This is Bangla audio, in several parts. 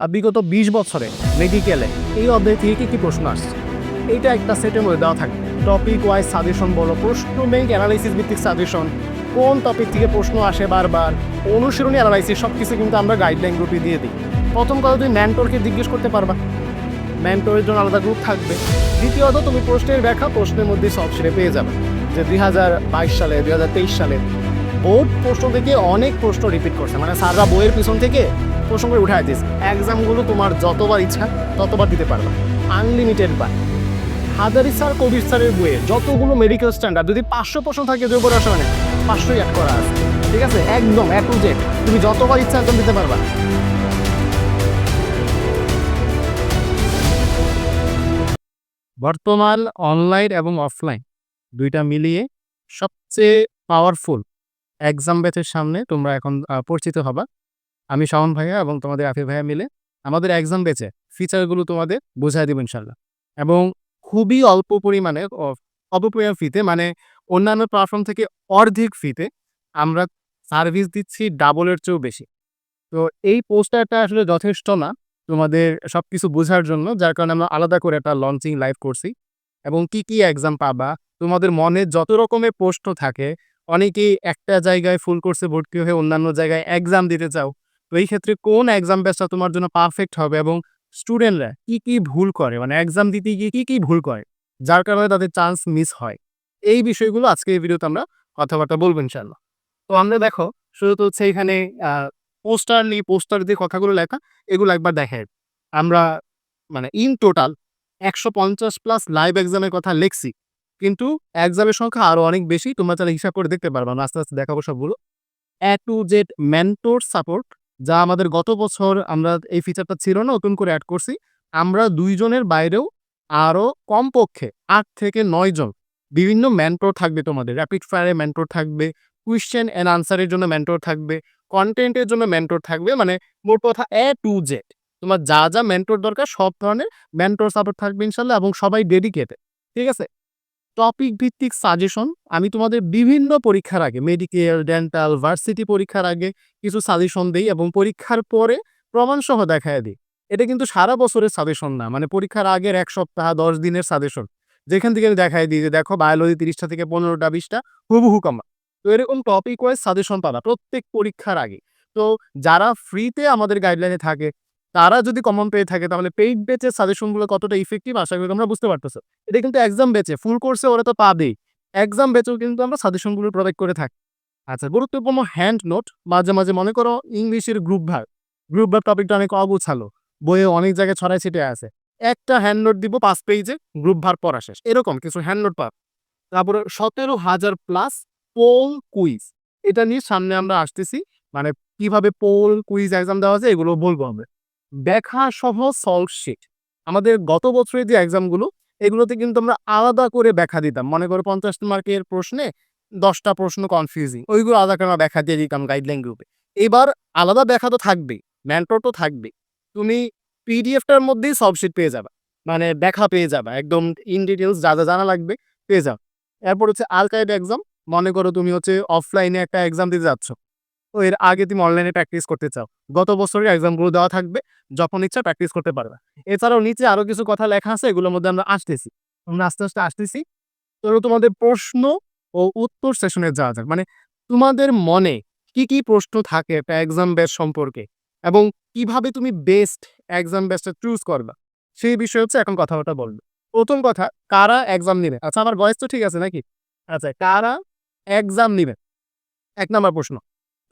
বিগত বিশ বছরে মেডিকেলে এই অধ্যায় থেকে কী কী প্রশ্ন আসছে? এইটা একটা সেটের মধ্যে দেওয়া থাকে। টপিক ওয়াইজ সাজেশন বলো। প্রশ্ন ব্যাংক অ্যানালাইসিস ভিত্তিক সাজেশন কোন টপিক থেকে প্রশ্ন আসে বারবার? অনুশীলনী অ্যানালাইসিস সব কিছু কিন্তু আমরা গাইডলাইন গ্রুপে দিয়ে দিই। প্রথম কথা, তুমি ম্যান্টরকে জিজ্ঞেস করতে পারবা। ম্যান্টরের জন্য আলাদা গ্রুপ থাকবে। দ্বিতীয়ত, তুমি প্রশ্নের ব্যাখ্যা প্রশ্নের মধ্যে সব সেরে পেয়ে যাবে। যে দুই হাজার বাইশ সালে, দুই হাজার তেইশ সালে বোর্ড প্রশ্ন থেকে অনেক প্রশ্ন রিপিট করছে। মানে স্যাররা বইয়ের পিছন থেকে করে উঠায় দিয়েছে এক্সামগুলো তোমার যতবার ইচ্ছা ততবার দিতে পারবে। আনলিমিটেড বার। হাজারি স্যার, কবির স্যারের বইয়ে যতগুলো মেডিকেল স্ট্যান্ডার্ড যদি পাঁচশো প্রশ্ন থাকে জৈব রসায়নে পাঁচশোই অ্যাড করা আছে। ঠিক আছে? একদম এক টু তুমি যতবার ইচ্ছা একদম দিতে পারবা। বর্তমান অনলাইন এবং অফলাইন দুইটা মিলিয়ে সবচেয়ে পাওয়ারফুল এক্সাম ব্যাচের সামনে তোমরা এখন পরিচিত হবা। আমি শাওন ভাইয়া এবং তোমাদের আফি ভাইয়া মিলে আমাদের এক্সাম ব্যাচে ফিচারগুলো তোমাদের বোঝাই দেবো ইনশাল্লাহ এবং খুবই অল্প পরিমাণে অল্প পরিমাণ ফিতে মানে অন্যান্য প্ল্যাটফর্ম থেকে অর্ধেক ফিতে আমরা সার্ভিস দিচ্ছি ডাবলের চেয়েও বেশি। তো এই পোস্টারটা আসলে যথেষ্ট না তোমাদের সব কিছু বোঝার জন্য, যার কারণে আমরা আলাদা করে একটা লঞ্চিং লাইভ করছি। এবং কি কি এক্সাম পাবা, তোমাদের মনে যত রকমের প্রশ্ন থাকে, অনেকেই একটা জায়গায় ফুল কোর্সে ভর্তি হয়ে অন্যান্য জায়গায় এক্সাম দিতে চাও তো এই ক্ষেত্রে কোন এক্সাম ব্যাচটা তোমার জন্য পারফেক্ট হবে এবং স্টুডেন্টরা কি কি ভুল করে? মানে এক্সাম দিতে গিয়ে কি কি ভুল করে? যার কারণে তাদের চান্স মিস হয়। এই বিষয়গুলো আজকে এই ভিডিওতে আমরা কথাবার্তা বলব ইনশাল্লাহ তো আমরা দেখো শুধু তো হচ্ছে এখানে পোস্টার নিয়ে পোস্টার দিয়ে কথাগুলো লেখা, এগুলো একবার দেখে আমরা মানে ইন টোটাল একশো পঞ্চাশ প্লাস লাইভ এক্সামের কথা লিখছি। কিন্তু এক্সামের সংখ্যা আরও অনেক বেশি, তোমরা তাহলে হিসাব করে দেখতে পারবা। আস্তে আস্তে দেখাবো সবগুলো। A to Z mentor support যা আমাদের গত বছর আমরা এই ফিচারটা ছিল না, নতুন করে অ্যাড করছি, আমরা দুইজনের বাইরেও আরও কমপক্ষে আট থেকে নয় জন বিভিন্ন মেন্টর থাকবে তোমাদের। র্যাপিড ফায়ারে মেন্টর থাকবে কোয়েশ্চেন অ্যান্ড আনসারের জন্য মেন্টর থাকবে কন্টেন্টের জন্য মেন্টর থাকবে মানে মোট কথা এ টু জেড তোমার যা যা মেন্টর দরকার, সব ধরনের মেন্টর সাপোর্ট থাকবে ইনশাল্লাহ, এবং সবাই ডেডিকেটেড ঠিক আছে? টপিক ভিত্তিক সাজেশন আমি তোমাদের বিভিন্ন পরীক্ষার আগে মেডিকেল ডেন্টাল ভার্সিটি পরীক্ষার আগে কিছু সাজেশন দিই এবং পরীক্ষার পরে প্রমাণসহ দেখায় দিই। এটা কিন্তু সারা বছরের সাজেশন না মানে পরীক্ষার আগের এক সপ্তাহ, দশ দিনের সাজেশন যেখান থেকে আমি দেখাই দিই যে দেখো বায়োলজি তিরিশটা থেকে পনেরোটা, বিশটা, হুবহু কমা। তো এরকম টপিক ওয়াইজ সাজেশন পাবা প্রত্যেক পরীক্ষার আগে। তো যারা ফ্রিতে আমাদের গাইডলাইনে থাকে তারা যদি কমন পেয়ে থাকে, তাহলে পেইড বেচের সাজেশনগুলো কতটা ইফেক্টিভ আশা করি তোমরা বুঝতে পারতেছো। এটা কিন্তু এক্সাম বেচে ফুল কোর্সে ওরা তো পাবেই। এক্সাম বেচেও কিন্তু আমরা সাজেশনগুলো প্রোভাইড করে থাকি। আচ্ছা গুরুত্বপূর্ণ হ্যান্ড নোট মাঝে মাঝে মনে করো ইংলিশের গ্রুপ ভাগ গ্রুপ ভাগ টপিকটা অনেক অগুছালো, বইয়ে অনেক জায়গায় ছড়াই ছিটে আছে। একটা হ্যান্ড নোট দিব পাঁচ পেজে গ্রুপ ভার পড়া শেষ। এরকম কিছু হ্যান্ড নোট পাব। তারপরে সতেরো হাজার প্লাস পোল কুইজ এটা নিয়ে সামনে আমরা আসতেছি। মানে কীভাবে পোল কুইজ এক্সাম দেওয়া যায়, এগুলো বলব আমরা। ব্যাখ্যা সহ সলভ আমাদের গত বছরের যে এক্সামগুলো এগুলোতে কিন্তু আমরা আলাদা করে ব্যাখ্যা দিতাম। মনে করো পঞ্চাশ মার্কের প্রশ্নে দশটা প্রশ্ন কনফিউজিং ওইগুলো আলাদা করে আমরা ব্যাখ্যা দিয়ে দিতাম গাইডলাইন গ্রুপে এবার আলাদা ব্যাখ্যা তো থাকবেই ম্যান্টর তো থাকবেই। তুমি পিডিএফটার মধ্যেই সব শিট পেয়ে যাবে। মানে ব্যাখ্যা পেয়ে যাবে, একদম ইন ডিটেলস যা যা জানা লাগবে পেয়ে যাও। এরপর হচ্ছে আলকাইড এক্সাম মনে করো তুমি হচ্ছে অফলাইনে একটা এক্সাম দিতে যাচ্ছ। তো এর আগে তুমি অনলাইনে প্র্যাকটিস করতে চাও। গত বছরের এক্সামগুলো দেওয়া থাকবে, যখন ইচ্ছা প্র্যাকটিস করতে পারবে। এছাড়াও নিচে আরও কিছু কথা লেখা আছে, এগুলোর মধ্যে আমরা আসতেছি। আমরা আস্তে আস্তে আসতেছি। তো তোমাদের প্রশ্ন ও উত্তর সেশনে যাওয়া যাক। মানে তোমাদের মনে কি কি প্রশ্ন থাকে একটা এক্সাম ব্যাচ সম্পর্কে? এবং কীভাবে তুমি বেস্ট এক্সাম ব্যাচটা চুজ করবা? সেই বিষয়ে হচ্ছে এখন কথাবার্তা বলবে। প্রথম কথা, কারা এক্সাম নেবে? আচ্ছা আমার বয়স তো ঠিক আছে নাকি? আচ্ছা কারা এক্সাম নেবে? এক নম্বর প্রশ্ন।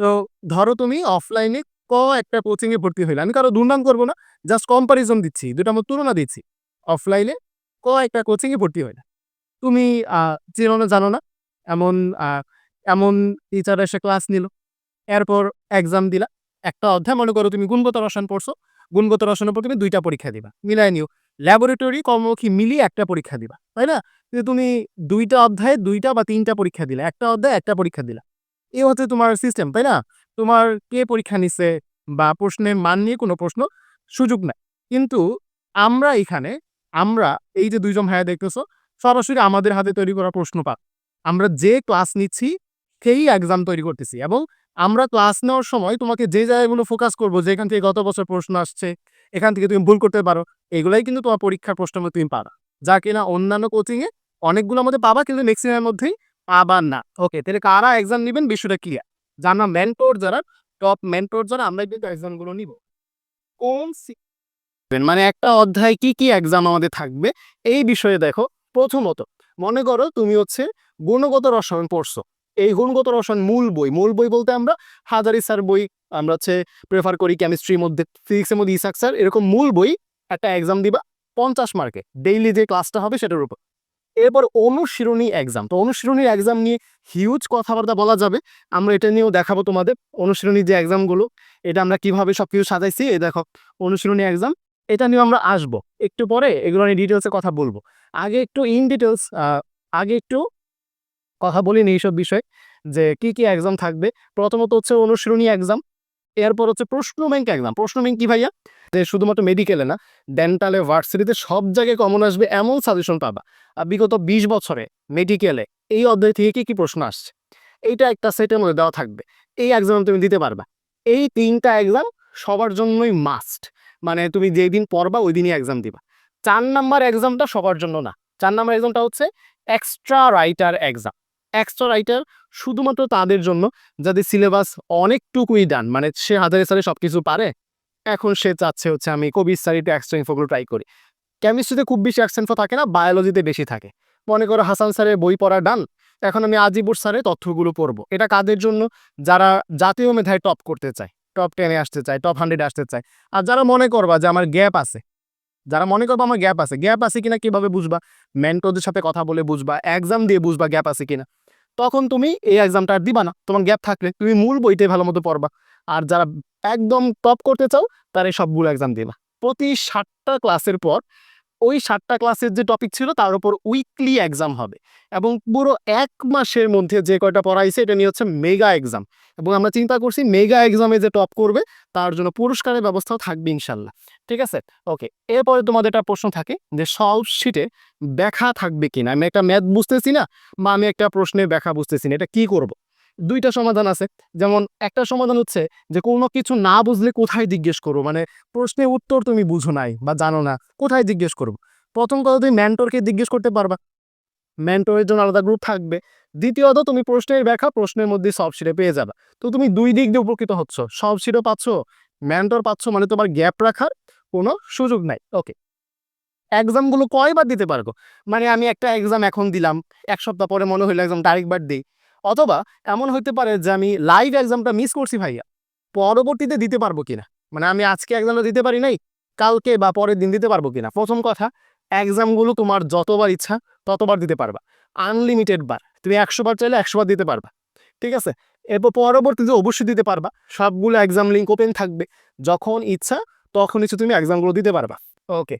তো ধরো তুমি অফলাইনে ক একটা কোচিং এ ভর্তি হইলে, আমি কারও দুর্নাম করব না জাস্ট কম্পারিজন দিচ্ছি দুটা আমার তুলনা দিচ্ছি। অফলাইনে ক একটা কোচিং এ ভর্তি হইলে, তুমি চেনো না, জানো না, এমন এমন টিচার এসে ক্লাস নিল, এরপর এক্সাম দিলা, একটা অধ্যায়, মনে করো তুমি গুণগত রসায়ন পড়ছো, গুণগত রসায়নের উপর তুমি দুইটা পরীক্ষা দিবা, মিলাই নিও। ল্যাবরেটরি কর্মমুখী মিলিয়ে একটা পরীক্ষা দিবা, তাই না? তুমি দুইটা অধ্যায়ে দুইটা বা তিনটা পরীক্ষা দিলা, একটা অধ্যায় একটা পরীক্ষা দিলা এই হচ্ছে তোমার সিস্টেম তাই না? তোমার কে পরীক্ষা নিচ্ছে বা প্রশ্নের মান নিয়ে কোনো প্রশ্ন সুযোগ নাই। কিন্তু আমরা এখানে, আমরা এই যে দুইজন ভাইয়া দেখতেছো, সরাসরি আমাদের হাতে তৈরি করা প্রশ্ন পাক আমরা যে ক্লাস নিচ্ছি, সেই এক্সাম তৈরি করতেছি এবং আমরা ক্লাস নেওয়ার সময় তোমাকে যে জায়গাগুলো ফোকাস করব, যেখান থেকে গত বছর প্রশ্ন আসছে, এখান থেকে তুমি ভুল করতে পারো, এগুলাই কিন্তু তোমার পরীক্ষার প্রশ্ন তুমি পাবা। যা কিনা অন্যান্য কোচিংয়ে অনেকগুলো মধ্যে পাবা, কিন্তু ম্যাক্সিমামের মধ্যেই পাবা না। ওকে তাহলে কারা এক্সাম নেবেন? বিষয়টা ক্লিয়ার যারা মেন্টর যারা টপ মেন্টর যারা আমরা কিন্তু এক্সামগুলো নিব। কোন মানে একটা অধ্যায় কি কি এক্সাম আমাদের থাকবে? এই বিষয়ে দেখো। প্রথমত, মনে করো তুমি হচ্ছে গুণগত রসায়ন পড়ছো। এই গুণগত রসায়ন মূল বই মূল বই বলতে আমরা হাজারি স্যার বই, আমরা হচ্ছে প্রেফার করি কেমিস্ট্রির মধ্যে ফিজিক্সের মধ্যে ইসাক স্যার এরকম মূল বই একটা এক্সাম দিবা পঞ্চাশ মার্কে ডেইলি যে ক্লাসটা হবে সেটার উপর। এরপর অনুশীলনী এক্সাম তো অনুশীলনীর এক্সাম নিয়ে হিউজ কথাবার্তা বলা যাবে। আমরা এটা নিয়েও দেখাবো তোমাদের অনুশীলনী যে এক্সামগুলো এটা আমরা কীভাবে সব কিছু সাজাইছি, এই দেখো, অনুশীলনী এক্সাম এটা নিয়ে আমরা আসব। একটু পরে এগুলো নিয়ে ডিটেলসে কথা বলব। আগে একটু ইন ডিটেলস আগে একটু কথা বলিনি এইসব বিষয়ে, যে কি কি এক্সাম থাকবে। প্রথমত হচ্ছে অনুশীলনী এক্সাম এরপর হচ্ছে প্রশ্ন ব্যাংক এক্সাম প্রশ্ন ব্যাংক কি ভাইয়া? যে শুধুমাত্র মেডিকেলে না ডেন্টালে ভার্সিটিতে সব জায়গায় কমন আসবে, এমন সাজেশন পাবা। বিগত বিশ বছরে মেডিকেলে এই অধ্যায় থেকে কি কি প্রশ্ন আসছে? এইটা একটা সেটের মধ্যে দেওয়া থাকবে। এই এক্সাম তুমি দিতে পারবা। এই তিনটা এক্সাম সবার জন্যই মাস্ট মানে তুমি যেই দিন পড়বা ওই দিনই এক্সাম দিবা। চার নাম্বার এক্সামটা সবার জন্য না। চার নাম্বার এক্সামটা হচ্ছে extra writer exam extra writer শুধুমাত্র তাদের জন্য, যাদের সিলেবাস অনেকটুকুই ডান মানে সে হাজারে সারে সব কিছু পারে, এখন সে চাচ্ছে হচ্ছে আমি কবির সারিতে এক্সট্রা ইনফোগুলো ট্রাই করি। কেমিস্ট্রিতে খুব বেশি এক্সট্রা ইনফো থাকে না বায়োলজিতে বেশি থাকে। মনে করো হাসান স্যারের বই পড়া ডান এখন আমি আজিবুর স্যারের তথ্যগুলো পড়ব। এটা কাদের জন্য? যারা জাতীয় মেধায় টপ করতে চায় টপ টেনে আসতে চায় টপ হান্ড্রেডে আসতে চায়। আর যারা মনে করবা যে আমার গ্যাপ আছে, যারা মনে করবা আমার গ্যাপ আছে গ্যাপ আছে কিনা কীভাবে বুঝবা? মেন্টরদের সাথে কথা বলে বুঝবা এক্সাম দিয়ে বুঝবা গ্যাপ আছে কিনা। তখন তুমি এই এক্সামটা আর দিবা না। তোমার গ্যাপ থাকলে তুমি মূল বইটাই ভালো মতো পড়বা। আর যারা একদম টপ করতে চাও তারা এই সবগুলো এক্সাম দিবা। প্রতি ষাটটা ক্লাসের পর ওই সাতটা ক্লাসের যে টপিক ছিল, তার উপর উইকলি এক্সাম হবে। এবং পুরো এক মাসের মধ্যে যে কয়টা পড়াইছে, এটা নিয়ে হচ্ছে মেগা এক্সাম এবং আমরা চিন্তা করছি মেগা এক্সামে যে টপ করবে, তার জন্য পুরস্কারের ব্যবস্থাও থাকবে ইনশাল্লাহ ঠিক আছে? ওকে এরপরে তোমাদের একটা প্রশ্ন থাকে যে সলভ শিটে ব্যাখ্যা থাকবে কিনা? আমি একটা ম্যাথ বুঝতেছি না, বা আমি একটা প্রশ্নে ব্যাখ্যা বুঝতেছি না, এটা কি করব? দুইটা সমাধান আছে। যেমন একটা সমাধান হচ্ছে যে, কোনো কিছু না বুঝলে কোথায় জিজ্ঞেস করব? মানে প্রশ্নের উত্তর তুমি বুঝো নাই বা জানো না, কোথায় জিজ্ঞেস করব? প্রথম কথা তুমি ম্যান্টরকে জিজ্ঞেস করতে পারবা। ম্যান্টরের জন্য আলাদা গ্রুপ থাকবে। দ্বিতীয়ত তুমি প্রশ্নের ব্যাখ্যা প্রশ্নের মধ্যে সব শিটে পেয়ে যাবে। তো তুমি দুই দিক দিয়ে উপকৃত হচ্ছ। সব শিটও পাচ্ছ ম্যান্টর পাচ্ছ মানে তোমার গ্যাপ রাখার কোনো সুযোগ নাই। ওকে এক্সামগুলো কয়বার দিতে পারব? মানে আমি একটা এক্সাম এখন দিলাম, এক সপ্তাহ পরে মনে হইল এক্সাম আরেকবার দিই। অথবা এমন হইতে পারে যে আমি লাইভ এক্সামটা মিস করছি ভাইয়া, পরবর্তীতে দিতে পারব কিনা? মানে আমি আজকে এক্সামটা দিতে পারি নাই, কালকে বা পরের দিন দিতে পারব কিনা? প্রথম কথা এক্সামগুলো তোমার যতবার ইচ্ছা ততবার দিতে পারবা। আনলিমিটেড বার, তুমি একশো বার চাইলে একশো বার দিতে পারবা, ঠিক আছে? এরপর পরবর্তীতে অবশ্যই দিতে পারবা, সবগুলো এক্সাম লিঙ্ক ওপেন থাকবে, যখন ইচ্ছা তখন ইচ্ছে তুমি এক্সামগুলো দিতে পারবা। ওকে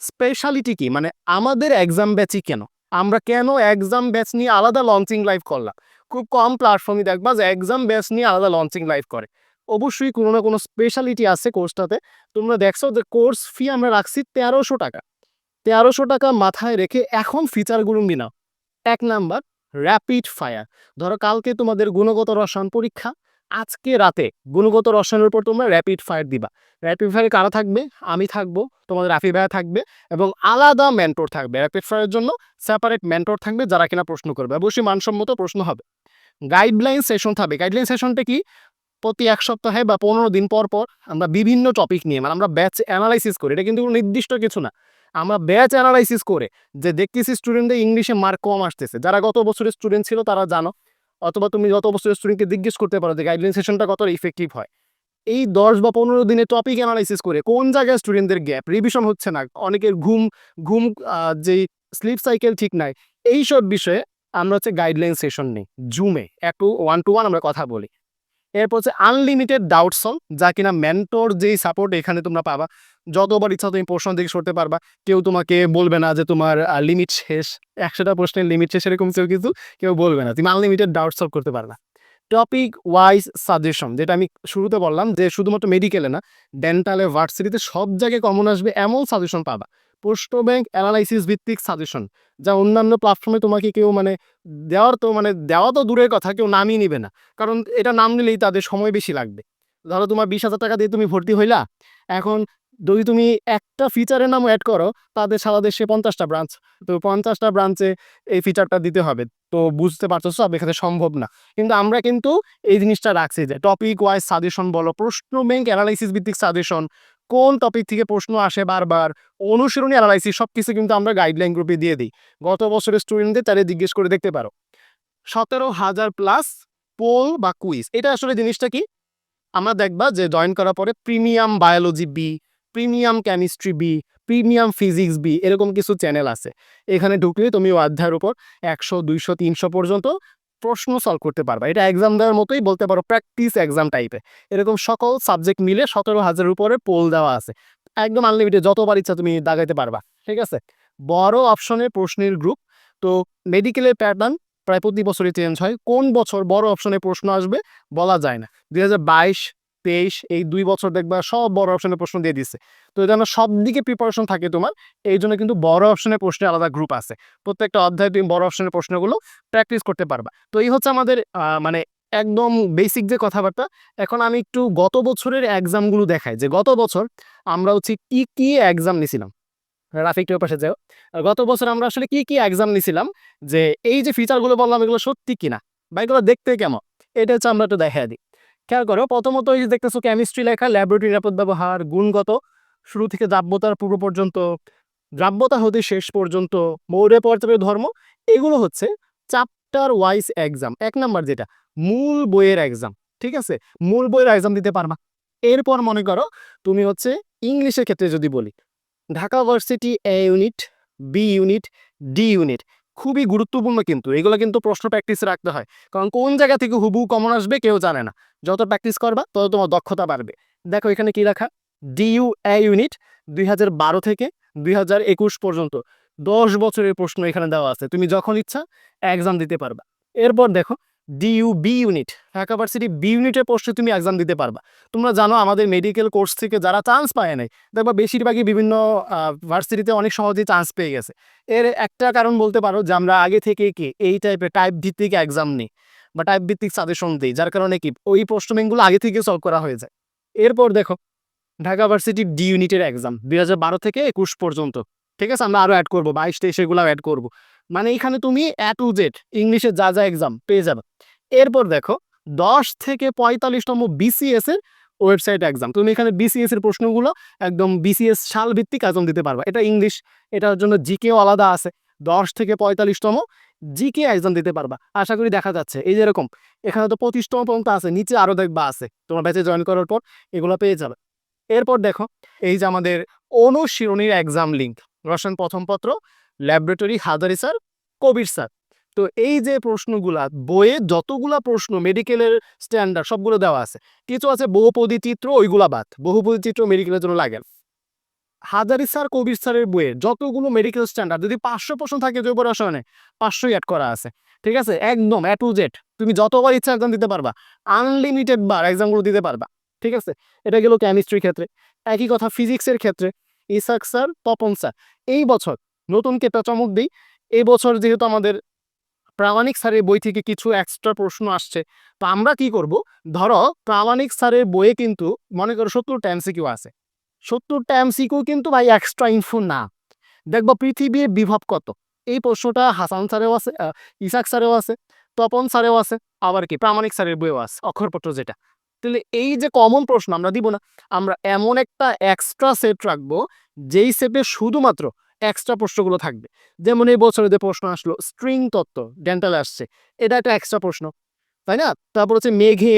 স্পেশালিটি কি? মানে আমাদের এক্সাম ব্যাচই কেন? আমরা কেন এক্সাম ব্যাচ নিয়ে আলাদা লঞ্চিং লাইভ করলাম? খুব কম প্ল্যাটফর্মে দেখবা যে এক্সাম ব্যাচ নিয়ে আলাদা লঞ্চিং লাইভ করে। অবশ্যই কোনো না কোনো স্পেশালিটি আছে কোর্সটাতে তোমরা দেখছ যে কোর্স ফি আমরা রাখছি তেরোশো টাকা। তেরোশো টাকা মাথায় রেখে এখন ফিচারগুলো নাও এক নাম্বার র্যাপিড ফায়ার ধরো কালকে তোমাদের গুণগত রসায়ন পরীক্ষা। আজকে রাতে গুণগত রসায়নের উপর তোমরা র্যাপিড ফায়ার দিবা। র্যাপিড ফায়ারে কারা থাকবে? আমি থাকব, তোমাদের রাফি ভাইয়া থাকবে এবং আলাদা মেন্টর থাকবে। র্যাপিড ফায়ারের জন্য সেপারেট মেন্টর থাকবে যারা কিনা প্রশ্ন করবে। অবশ্যই মানসম্মত প্রশ্ন হবে। গাইডলাইন সেশন থাকবে। গাইডলাইন সেশনটা কি? প্রতি এক সপ্তাহে বা পনেরো দিন পর পর আমরা বিভিন্ন টপিক নিয়ে মানে আমরা ব্যাচ অ্যানালাইসিস করি। এটা কিন্তু কোনো নির্দিষ্ট কিছু না। আমরা ব্যাচ অ্যানালাইসিস করে যে দেখতেছি স্টুডেন্টদের ইংলিশে মার্ক কম আসতেছে। যারা গত বছরের স্টুডেন্ট ছিল তারা জানো। অথবা তুমি যত বছর স্টুডেন্টকে জিজ্ঞেস করতে পারো যে গাইডলাইন সেশনটা কতটা ইফেক্টিভ হয়। এই দশ বা পনেরো দিনে টপিক অ্যানালাইসিস করে কোন জায়গায় স্টুডেন্টদের গ্যাপ রিভিশন হচ্ছে না। অনেকের ঘুম ঘুম যেই স্লিপ সাইকেল ঠিক নাই। এইসব বিষয়ে আমরা হচ্ছে গাইডলাইন সেশন নেই। জুমে একটু ওয়ান টু ওয়ান আমরা কথা বলি। এরপর হচ্ছে আনলিমিটেড ডাউট যা কিনা মেন্টর যেই সাপোর্ট এখানে তোমরা পাবা। যতবার ইচ্ছা তুমি প্রশ্ন দিকে সরতে পারবা, কেউ তোমাকে বলবে না যে তোমার লিমিট শেষ। একশোটা প্রশ্নের লিমিট শেষ, এরকম কেউ কিন্তু কেউ বলবে না। তুমি আনলিমিটেড ডাউট সলভ করতে পারবা। টপিক ওয়াইজ সাজেশন যেটা আমি শুরুতে বললাম, যে শুধুমাত্র মেডিকেলে না ডেন্টালে ভার্সিটিতে সব জায়গায় কমন আসবে, এমন সাজেশন পাবা। পোস্ট ব্যাংক অ্যানালাইসিস ভিত্তিক সাজেশন যা অন্যান্য প্ল্যাটফর্মে তোমাকে কেউ মানে দেওয়ার তো মানে দেওয়া তো দূরের কথা, কেউ নামই নিবে না। কারণ এটা নাম নিলেই তাদের সময় বেশি লাগবে। ধরো তোমার বিশ হাজার টাকা দিয়ে তুমি ভর্তি হইলা, এখন যদি তুমি একটা ফিচারের নাম অ্যাড করো, তাদের সারা দেশে পঞ্চাশটা ব্রাঞ্চ তো পঞ্চাশটা ব্রাঞ্চে এই ফিচারটা দিতে হবে। তো বুঝতে পারতেছো সব এখানে সম্ভব না। কিন্তু আমরা কিন্তু এই জিনিসটা রাখছি যে টপিক ওয়াইজ সাজেশন বলো, প্রশ্ন ব্যাংক অ্যানালাইসিস ভিত্তিক সাজেশন কোন টপিক থেকে প্রশ্ন আসে বারবার, অনুশীলনী অ্যানালাইসিস সব কিছু কিন্তু আমরা গাইডলাইন গ্রুপে দিয়ে দিই। গত বছরের স্টুডেন্টদের তাদের জিজ্ঞেস করে দেখতে পারো। সতেরো হাজার প্লাস পোল বা কুইজ এটা আসলে জিনিসটা কি? আমরা দেখবা যে জয়েন করার পরে premium biology B premium chemistry B premium physics B এরকম কিছু চ্যানেল আছে। এখানে ঢুকলে তুমি অধ্যায়ের উপর একশো, দুইশো, তিনশো পর্যন্ত প্রশ্ন সলভ করতে পারবা। এটা এক্সাম দেওয়ার মতোই বলতে পারো প্র্যাকটিস এক্সাম টাইপে এরকম সকল সাবজেক্ট মিলে সতেরো হাজারের উপরে পোল দেওয়া আছে। একদম আনলিমিটেড যতবার ইচ্ছা তুমি দাগাইতে পারবা, ঠিক আছে? বড় অপশনে প্রশ্নের গ্রুপ তো মেডিকেলের প্যাটার্ন প্রায় প্রতি বছরই চেঞ্জ হয়। কোন বছর বড় অপশনে প্রশ্ন আসবে বলা যায় না। দুই হাজার বাইশ তেইশ, এই দুই বছর দেখবা সব বড় অপশনের প্রশ্ন দিয়ে দিচ্ছে তো জন্য সব দিকে প্রিপারেশন থাকে তোমার, এই জন্য কিন্তু বড় অপশনের প্রশ্নে আলাদা গ্রুপ আছে। প্রত্যেকটা অধ্যায়ে তুমি বড় অপশনের প্রশ্নগুলো প্র্যাকটিস করতে পারবা। তো এই হচ্ছে আমাদের মানে একদম বেসিক যে কথাবার্তা, এখন আমি একটু গত বছরের এক্সামগুলো দেখাই। যে গত বছর আমরা হচ্ছে কি কি এক্সাম নিছিলাম? রাফিকটির পাশে যাও। গত বছর আমরা আসলে কি কি এক্সাম নিছিলাম? যে এই যে ফিচারগুলো বললাম এগুলো সত্যি কিনা? বা এগুলো দেখতে কেমন? এটা হচ্ছে আমরা একটু দেখা দিই। খেয়াল করো, প্রথমত এই যে দেখতেছো কেমিস্ট্রি লেখা ল্যাবরেটরি নিরাপদ ব্যবহার, গুণগত, শুরু থেকে দ্রাব্যতার পূর্ব পর্যন্ত, দ্রাব্যতা হতে শেষ পর্যন্ত মৌরে পর্যায়ে ধর্ম, এগুলো হচ্ছে চ্যাপ্টার ওয়াইজ এক্সাম এক নাম্বার যেটা, মূল বইয়ের এক্সাম ঠিক আছে? মূল বইয়ের এক্সাম দিতে পারবা। এরপর মনে করো, তুমি হচ্ছে ইংলিশের ক্ষেত্রে যদি বলি, Dhaka varsity A unit B unit D unit খুবই গুরুত্বপূর্ণ কিন্তু। এগুলো কিন্তু প্রশ্ন প্র্যাকটিস রাখতে হয়। কারণ কোন জায়গা থেকে হুবু কমন আসবে কেউ জানে না। যত প্র্যাকটিস করবা, তত তোমার দক্ষতা বাড়বে। দেখো এখানে কি রাখা ডিইউ এ ইউনিট দুই হাজার বারো থেকে দুই হাজার একুশ পর্যন্ত। দশ বছরের প্রশ্ন এখানে দেওয়া আছে। তুমি যখন ইচ্ছা এক্সাম দিতে পারবা। এরপর দেখো DU B unit Dhaka varsity B ইউনিটের পোস্টে তুমি এক্সাম দিতে পারবা। তোমরা জানো আমাদের মেডিকেল কোর্স থেকে যারা চান্স পায় নাই, দেখবা বেশিরভাগই বিভিন্ন ভার্সিটিতে অনেক সহজেই চান্স পেয়ে গেছে। এর একটা কারণ বলতে পারো যে আমরা আগে থেকে কি, এই টাইপের টাইপ ভিত্তিক এক্সাম নিই বা টাইপ ভিত্তিক সাজেশন দিই, যার কারণে কি, ওই প্রশ্ন ব্যাংকগুলো আগে থেকে সলভ করা হয়ে যায়। এরপর দেখো ঢাকা ভার্সিটি ডি ইউনিটের এক্সাম দুই হাজার বারো থেকে একুশ পর্যন্ত। ঠিক আছে, আমরা আরও অ্যাড করব, বাইশ তেইশ এগুলো অ্যাড করব। মানে এখানে তুমি এ টু জেড ইংলিশে যা যা এক্সাম পেয়ে যাবে। এরপর দেখো, দশ থেকে পঁয়তাল্লিশতম বিসিএস এর ওয়েবসাইট এক্সাম তুমি এখানে বিসিএস এর প্রশ্নগুলো একদম বিসিএস সাল ভিত্তিক এক্সাম দিতে পারবা। এটা ইংলিশ এটার জন্য জিকেও আলাদা আছে। দশ থেকে পঁয়তাল্লিশতম জিকে এক্সাম দিতে পারবা। আশা করি দেখা যাচ্ছে। এই যেরকম এখানে তো পঁচিশতম পর্যন্ত আছে, নিচে আরও দেখবা আছে। তোমার ব্যাচে জয়েন করার পর এগুলো পেয়ে যাবে। এরপর দেখো, এই যে আমাদের অনুশীলনীর এক্সাম লিঙ্ক রসায়ন প্রথম পত্র laboratory Hazari sir Kabir sir তো এই যে প্রশ্নগুলা, বইয়ে যতগুলা প্রশ্ন মেডিকেলের স্ট্যান্ডার্ড সবগুলো দেওয়া আছে, কিছু আছে বহুপদী চিত্র, ওইগুলা বাদ। বহুপদী চিত্র মেডিকেলের জন্য লাগে। হাজারি স্যার কবির স্যারের বইয়ে যতগুলো মেডিকেল স্ট্যান্ডার্ড যদি পাঁচশো প্রশ্ন থাকে জৈব রসায়নে পাঁচশোই অ্যাড করা আছে। ঠিক আছে? একদম এ টু জেড তুমি যতবার ইচ্ছা একদম দিতে পারবা। আনলিমিটেড বার এক্সামগুলো দিতে পারবা। ঠিক আছে? এটা গেল কেমিস্ট্রির ক্ষেত্রে। একই কথা ফিজিক্সের ক্ষেত্রে। ইসাক স্যার তপন স্যার এই বছর নতুন কেটা চমক দিই। এই বছর যেহেতু আমাদের প্রামাণিক স্যারের বই থেকে কিছু এক্সট্রা প্রশ্ন আসছে, তো আমরা কি করব? ধরো প্রামাণিক স্যারের বইয়ে কিন্তু মনে করো সত্তরটা এমসিকিউ আছে। সত্তরটা এমসিকিউ কিন্তু ভাই এক্সট্রা ইনফো না। দেখব পৃথিবীর বিভব কত? এই প্রশ্নটা হাসান স্যারেও আছে ইসাক স্যারেও আছে, তপন স্যারেও আছে, আবার কি প্রামাণিক স্যারের বইও আছে, অক্ষরপত্র যেটা। তাহলে এই যে কমন প্রশ্ন আমরা দিব না, আমরা এমন একটা এক্সট্রা সেট রাখব, যেই সেটে শুধুমাত্র এক্সট্রা প্রশ্নগুলো থাকবে। যেমন এই বছরে যে প্রশ্ন আসলো স্ট্রিং তত্ত্ব ডেন্টাল আসছে, এটা একটা এক্সট্রা প্রশ্ন, তাই না? তারপর হচ্ছে মেঘে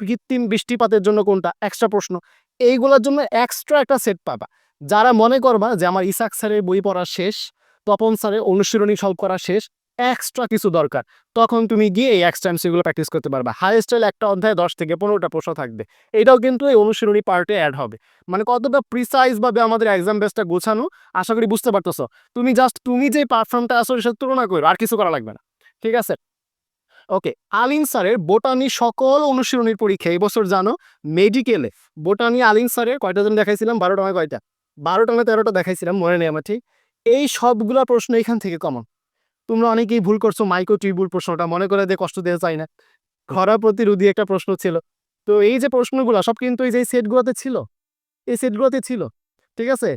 কৃত্রিম বৃষ্টিপাতের জন্য কোনটা? এক্সট্রা প্রশ্ন। এইগুলোর জন্য এক্সট্রা একটা সেট পাবা। যারা মনে করবা যে আমার ইসাক স্যারের বই পড়া শেষ, তপন স্যারের অনুশীলনী সলভ করা শেষ এক্সট্রা কিছু দরকার। তখন তুমি গিয়ে এই এক্সট্রা এমসিগুলো প্র্যাকটিস করতে পারবা। হাইয়েস্ট একটা অধ্যায় দশ থেকে পনেরোটা প্রশ্ন থাকবে। এটাও কিন্তু এই অনুশীলনী পার্টে অ্যাড হবে। মানে কতটা প্রিসাইজ ভাবে আমাদের এক্সাম বেসটা গোছানো, আশা করি বুঝতে পারতেছো। তুমি জাস্ট তুমি যে পারফর্মটা আসো সেটা তুলনা করো, আর কিছু করা লাগবে না। ঠিক আছে? ওকে আলিন স্যারের বোটানি সকল অনুশীলনীর পরীক্ষা, এই বছর জানো মেডিকেলে বোটানি আলিন স্যারের কয়টা জন দেখাইছিলাম? বারোটা কয়টা? বারোটা না তেরোটা দেখাইছিলাম, মনে নেই আমার ঠিক। এই সবগুলা প্রশ্ন এখান থেকে কমন তোমরা অনেকেই ভুল করছ মাইক্রো টিউবুল প্রশ্নটা মনে করে দিয়ে কষ্ট দেওয়া চাই না। খরা প্রতিরোধী একটা প্রশ্ন ছিল। তো এই যে প্রশ্নগুলো সব কিন্তু এই যে সেটগুলোতে ছিল এই সেটগুলোতে ছিল ঠিক আছে?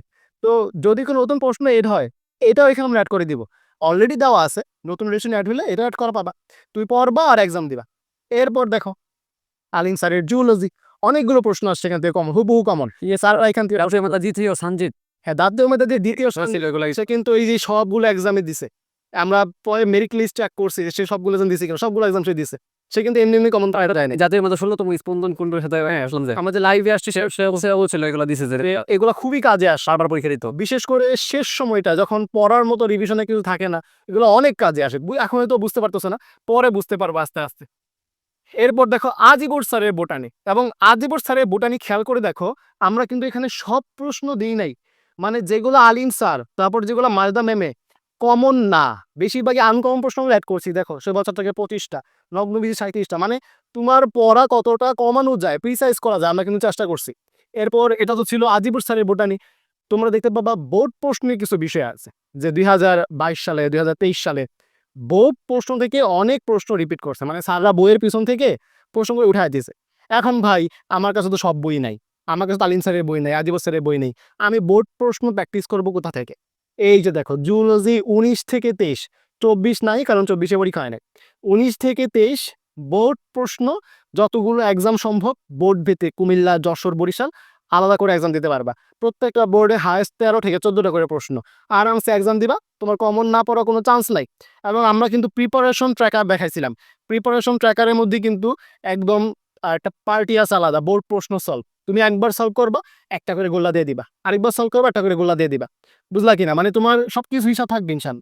তো যদি কোনো নতুন প্রশ্ন এড হয় এটাও এখানে আমরা অ্যাড করে দিব। অলরেডি দেওয়া আছে নতুন রেশন অ্যাড হলে এটা অ্যাড করা পাবা। তুই পড়বা আর এক্সাম দিবা। এরপর দেখো আলিম স্যারের জুলজি অনেকগুলো প্রশ্ন আসছে এখান থেকে কমন হুবহু কমন ইয়ে স্যার এখান থেকে দ্বিতীয় সঞ্জিত। হ্যাঁ দেওয়ার মধ্যে যে দ্বিতীয় ছিল এগুলো সে কিন্তু এই যে সবগুলো এক্সামে দিছে। আমরা পরে মেরিট লিস্ট চেক করছি সে সবগুলো এক্সাম দিছে কিনা সবগুলো এক্সাম সে দিছে। সে কিন্তু এমনি এমনি কমন পায় যায় না জাতীয় মাতা ষোলোতম স্পন্দন কুণ্ডের সাথে হ্যাঁ আসলাম যে। আমরা যে লাইভে আসছি সে বলছিল এগুলো দিছে যে। এগুলো খুবই কাজে আসে। বারবার পরীক্ষা দিত। বিশেষ করে শেষ সময়টা যখন পড়ার মতো রিভিশনে কিছু থাকে না এগুলো অনেক কাজে আসে। এখন হয়তো বুঝতে পারতেছে না পরে বুঝতে পারব আস্তে আস্তে। এরপর দেখো আজিবর স্যারের বোটানি। এবং আজিবর স্যারের বোটানি খেয়াল করে দেখো আমরা কিন্তু এখানে সব প্রশ্ন দিই নাই। মানে যেগুলো আলিম স্যার তারপর যেগুলো মাজদা ম্যামে কমন না। বেশিরভাগই আনকমন প্রশ্নগুলো অ্যাড করছি, দেখো সে বছর থেকে পঁচিশটা নগ্নবিধি সাঁত্রিশটা মানে তোমার পড়া কতটা কমানো যায় প্রিসাইজ করা যায়, আমরা কিন্তু চেষ্টা করছি। এরপর এটা তো ছিল আজিবর স্যারের বোটানি। তোমরা দেখতে পাবা বোর্ড প্রশ্নের কিছু বিষয় আছে, যে দুই হাজার বাইশ সালে, দুই হাজার তেইশ সালে বোর্ড প্রশ্ন থেকে অনেক প্রশ্ন রিপিট করছে মানে সারা বইয়ের পিছন থেকে প্রশ্ন করে উঠাই দিয়েছে। এখন ভাই, আমার কাছে তো সব বই নাই, আমার কাছে তালিম স্যারের বই নাই আজিব স্যারের বই নেই, আমি বোর্ড প্রশ্ন প্র্যাকটিস করব কোথা থেকে? এই যে দেখো জুলজি উনিশ থেকে তেইশ। চব্বিশ নাই, কারণ চব্বিশে পরীক্ষা হয় না উনিশ থেকে তেইশ, বোর্ড প্রশ্ন, যতগুলো এক্সাম সম্ভব, বোর্ড ভিত্তিক, কুমিল্লা, যশোর, বরিশাল, আলাদা করে এক্সাম দিতে পারবা। প্রত্যেকটা বোর্ডে হায়েস্ট তেরো থেকে চোদ্দটা করে প্রশ্ন। আরামসে এক্সাম দিবা, তোমার কমন না পড়া কোনো চান্স নাই। এবং আমরা কিন্তু প্রিপারেশন ট্র্যাকার দেখাইছিলাম। প্রিপারেশন ট্র্যাকারের মধ্যে কিন্তু একদম আহ, একটা পার্টি আছে আলাদা বোর্ড প্রশ্ন সলভ তুমি একবার সলভ করবা একটা করে গোল্লা দিয়ে দিবা। আরেকবার সলভ করবা একটা করে গোল্লা দিয়ে দিবা। বুঝলা কিনা? মানে তোমার সবকিছু হিসাব থাকবে ইনশাল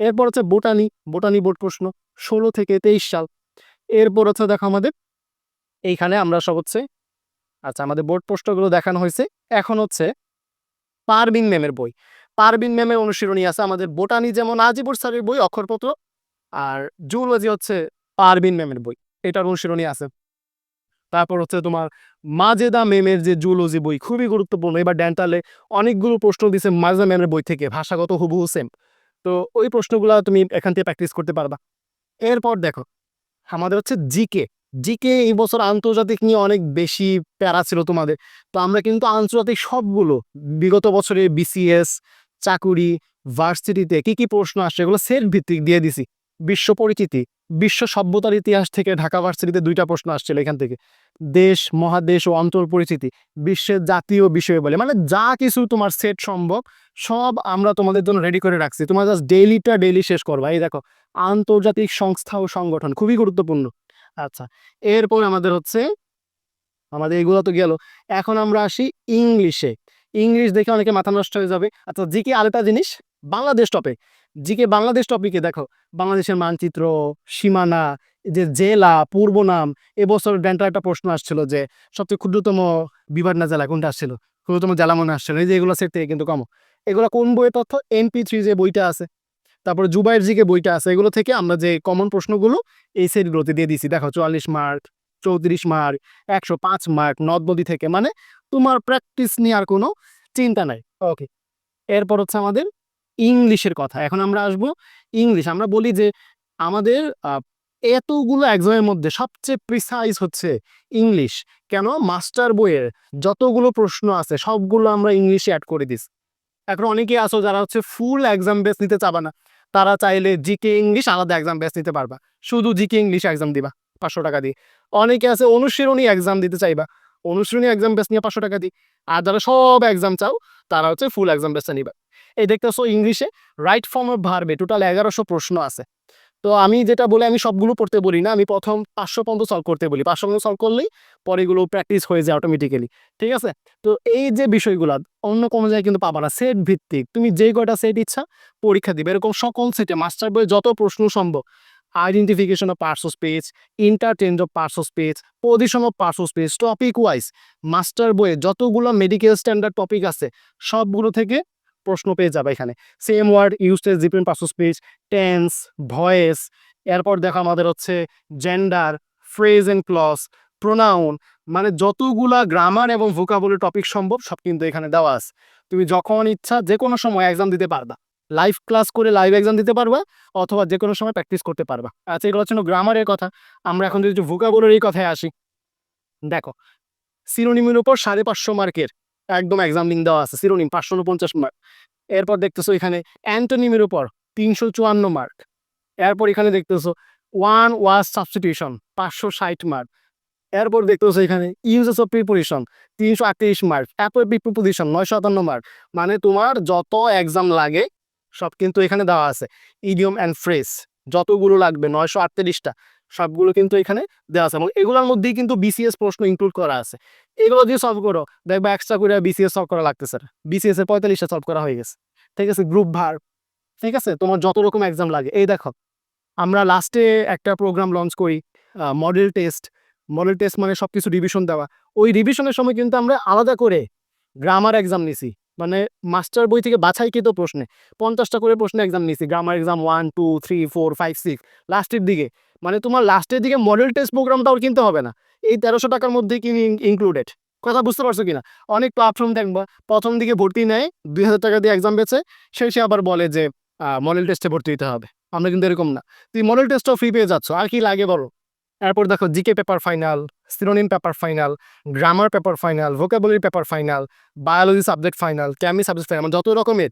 এরপর হচ্ছে বোটানি বোটানি বোর্ড প্রশ্ন ষোলো থেকে তেইশ সাল। এরপর হচ্ছে দেখো আমাদের এইখানে আমরা সব হচ্ছে আচ্ছা আমাদের বোর্ড প্রশ্নগুলো দেখানো হয়েছে। এখন হচ্ছে পারবিন ম্যামের বই। পারবিন ম্যামের অনুশীলনী আছে আমাদের বোটানি যেমন আজিবুর স্যারের বই অক্ষরপত্র আর জুলজি হচ্ছে পারবিন ম্যামের বই। এটার অনুশীলনী আছে। তারপর হচ্ছে তোমার মাজেদা মেমের যে জুলজি বই, খুবই গুরুত্বপূর্ণ। এবার ডেন্টালে অনেকগুলো প্রশ্ন দিছে মাজেদা ম্যামের বই থেকে, ভাষাগত হুবহু সেম তো ওই প্রশ্নগুলো তুমি এখান থেকে প্র্যাকটিস করতে পারবা। এরপর দেখো, আমাদের হচ্ছে জিকে। জিকে এই বছর আন্তর্জাতিক নিয়ে অনেক বেশি প্যারা ছিল তোমাদের। তো আমরা কিন্তু আন্তর্জাতিক সবগুলো, বিগত বছরে বিসিএস চাকুরি, ভার্সিটিতে কি কি প্রশ্ন আসছে এগুলো সেট ভিত্তিক দিয়ে দিছি। বিশ্ব পরিচিতি, বিশ্ব সভ্যতার ইতিহাস থেকে ঢাকা ভার্সিটিতে দুইটা প্রশ্ন আসছিল এখান থেকে। দেশ, মহাদেশ ও অন্তর পরিচিতি, বিশ্বের জাতীয় বিষয় বলে। মানে যা কিছু তোমার সেট সম্ভব, সব আমরা তোমাদের জন্য রেডি করে রাখছি। তোমার জাস্ট ডেইলিটা ডেইলি শেষ করবা। এই দেখো, আন্তর্জাতিক সংস্থা ও সংগঠন, খুবই গুরুত্বপূর্ণ। আচ্ছা এরপর আমাদের হচ্ছে, আমাদের এগুলো তো গেল। এখন আমরা আসি ইংলিশে। ইংলিশ দেখে অনেকে মাথা নষ্ট হয়ে যাবে। আচ্ছা জি কি আরেকটা জিনিস? বাংলাদেশ টপিক জিকে বাংলাদেশ টপিকে দেখো, বাংলাদেশের মানচিত্র, সীমানা যে জেলা, পূর্ব নাম এবছর ডেন্টার একটা প্রশ্ন আসছিল যে, সবচেয়ে ক্ষুদ্রতম বিভাগ না জেলা কোনটা আসছিল? ক্ষুদ্রতম জেলা মনে আসছিল এই যে এগুলো সেট থেকে কিন্তু কম এগুলো কোন বইয়ের তথ্য? এমপি থ্রি যে বইটা আছে, তারপরে জুবাইয়ের জিকে বইটা আছে, এগুলো থেকে আমরা যে কমন প্রশ্নগুলো এই সেটগুলোতে দিয়ে দিছি। দেখো চুয়াল্লিশ মার্ক, চৌত্রিশ মার্ক, একশো পাঁচ মার্ক, নদবদি থেকে মানে তোমার প্র্যাকটিস নিয়ে আর কোনো চিন্তা নাই। ওকে এরপর হচ্ছে আমাদের ইংলিশের কথা। এখন আমরা আসব ইংলিশ। আমরা বলি যে আমাদের এতগুলো এক্সামের মধ্যে সবচেয়ে প্রিসাইজ হচ্ছে ইংলিশ। কেন? মাস্টার বইয়ের যতগুলো প্রশ্ন আছে, সবগুলো আমরা ইংলিশে অ্যাড করে দিস। এখন অনেকেই আছো যারা হচ্ছে ফুল এক্সাম বেস নিতে চাবা না। তারা চাইলে জিকে ইংলিশ আলাদা এক্সাম বেস নিতে পারবা। শুধু জিকে ইংলিশ এক্সাম দিবা পাঁচশো টাকা দিয়ে। অনেকে আছে অনুশীলনী এক্সাম দিতে চাইবা। অনুশীলনী এক্সাম বেস নিয়ে পাঁচশো টাকা দিই আর যারা সব এক্সাম চাও, তারা হচ্ছে ফুল এক্সাম বেসটা নিবা। এই দেখতেছো ইংলিশে রাইট ফর্ম অফ ভার্বে টোটাল এগারোশো প্রশ্ন আছে। তো আমি যেটা বলে আমি সবগুলো পড়তে বলি না, আমি প্রথম পাঁচশো পর্যন্ত সলভ করতে বলি। পাঁচশো পর্যন্ত সলভ করলেই পরে এগুলো প্র্যাকটিস হয়ে যায় অটোমেটিক্যালি ঠিক আছে? তো এই যে বিষয়গুলো, অন্য কোনো জায়গায় কিন্তু পাবা না সেট ভিত্তিক। তুমি যে কয়টা সেট ইচ্ছা পরীক্ষা দিবে, এরকম সকল সেটে মাস্টার বইয়ে যত প্রশ্ন সম্ভব identification of parts of speech interchange of parts of speech position of parts of speech topic wise master বইয়ে যতগুলো মেডিকেল স্ট্যান্ডার্ড টপিক আছে, সবগুলো থেকে প্রশ্ন পেয়ে যাবে এখানে। Same word uses different of speech tense voice এরপর দেখো আমাদের হচ্ছে gender phrase and clause pronoun মানে যতগুলা গ্রামার এবং ভোকাবুলারি টপিক সম্ভব সব কিন্তু এখানে দেওয়া আছে। তুমি যখন ইচ্ছা যে কোনো সময় এক্সাম দিতে পারবা। লাইভ ক্লাস করে লাইভ এক্সাম দিতে পারবা অথবা যে কোনো সময় প্র্যাকটিস করতে পারবা। আচ্ছা এগুলো হচ্ছে গ্রামারের কথা। আমরা এখন যদি ভোকাবুলারির কথায় আসি। দেখো সিনোনিমের উপর সাড়ে পাঁচশো মার্কের একদম এক্সাম লিঙ্ক দেওয়া আছে সিরোনিম পাঁচশো উনপঞ্চাশ মার্ক এরপর দেখতেছো এখানে অ্যান্টোনিমের উপর তিনশো চুয়ান্ন মার্ক এরপর এখানে দেখতেছো ওয়ান ওয়াজ সাবস্টিটিউশন পাঁচশো ষাট মার্ক এরপর দেখতেছো এখানে ইউজেস অফ প্রিপোজিশন তিনশো আটত্রিশ মার্ক অ্যাপল প্রিপোজিশন নয়শো সাতান্ন মার্ক মানে তোমার যত এক্সাম লাগে, সব কিন্তু এখানে দেওয়া আছে ইডিয়ম অ্যান্ড ফ্রেস যতগুলো লাগবে, নয়শো আটত্রিশটা। সবগুলো কিন্তু এখানে দেওয়া আছে এবং এগুলোর মধ্যেই কিন্তু বিসিএস প্রশ্ন ইনক্লুড করা আছে। এগুলো দিয়ে সলভ করো। দেখবে এক্সট্রা করে বিসিএস সলভ করা লাগতেছে। না বিসিএস এর পঁয়তাল্লিশটা সলভ করা হয়ে গেছে। ঠিক আছে? গ্রুপ ভার ঠিক আছে? তোমার যত রকম এক্সাম লাগে। এই দেখো, আমরা লাস্টে একটা প্রোগ্রাম লঞ্চ করি মডেল টেস্ট মডেল টেস্ট মানে সব কিছু রিভিশন দেওয়া। ওই রিভিশনের সময় কিন্তু আমরা আলাদা করে গ্রামার এক্সাম নিছি। মানে মাস্টার বই থেকে বাছাইকৃত প্রশ্নে। পঞ্চাশটা করে প্রশ্নে এক্সাম নিয়েছি। Grammar exam one two three four five six লাস্টের দিকে। মানে তোমার লাস্টের দিকে মডেল টেস্ট প্রোগ্রামটাও কিনতে হবে না। এই তেরোশো টাকার মধ্যে কি ইনক্লুডেড কথা বুঝতে পারছ কিনা? অনেক প্ল্যাটফর্ম দেখবা। প্রথম দিকে ভর্তি নেয়, দুই হাজার টাকা দিয়ে এক্সাম বেছে শেষে আবার বলে যে মডেল টেস্টে ভর্তি হতে হবে। আমরা কিন্তু এরকম না। তুই মডেল টেস্টও ফ্রি পেয়ে যাচ্ছ। আর কি লাগে বলো? এরপর দেখো GK paper final, synonym paper final, grammar paper final vocabulary paper final biology subject final chem subject final যত রকমের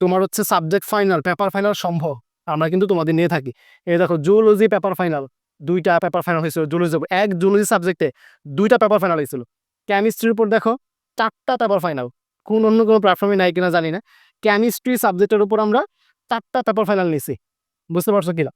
তোমার হচ্ছে সাবজেক্ট ফাইনাল পেপার ফাইনাল সম্ভব, আমরা কিন্তু তোমাদের নিয়ে থাকি। এই দেখো জুলজি পেপার ফাইনাল দুইটা পেপার ফাইনাল হয়েছিল জুলজি এক জুলজি সাবজেক্টে দুইটা পেপার ফাইনাল হয়েছিল। কেমিস্ট্রির উপর দেখো, চারটা পেপার ফাইনাল কোন অন্য কোনো প্ল্যাটফর্মে নাই কিনা জানি না। কেমিস্ট্রি সাবজেক্টের উপর আমরা চারটা পেপার ফাইনাল নিছি বুঝতে পারছ কিনা?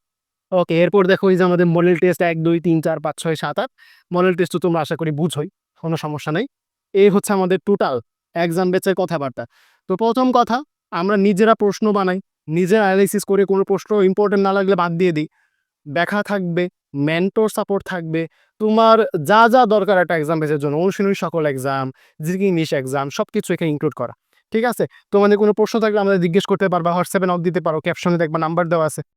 ওকে, এরপর দেখো এই যে আমাদের মডেল টেস্ট এক, দুই, তিন, চার, পাঁচ, ছয়, সাত, আট। মডেল টেস্ট তো তোমরা আশা করি বুঝোই, কোনো সমস্যা নেই। এই হচ্ছে আমাদের টোটাল এক্সাম বেচের কথাবার্তা। তো প্রথম কথা, আমরা নিজেরা প্রশ্ন বানাই, নিজের অ্যানালাইসিস করে কোনো প্রশ্ন ইম্পর্টেন্ট না লাগলে বাদ দিয়ে দিই। দেখা থাকবে মেন্টর সাপোর্ট থাকবে, তোমার যা যা দরকার একটা এক্সাম বেচের জন্য, অনুশীলনী সকল এক্সাম জিকে ইংলিশ এক্সাম সব কিছু এখানে ইনক্লুড করা। ঠিক আছে? তোমাদের কোনো প্রশ্ন থাকলে আমাদের জিজ্ঞেস করতে পারবা, হোয়াটসঅ্যাপে নক দিতে পারো ক্যাপশনে দেখবা নাম্বার দেওয়া আছে।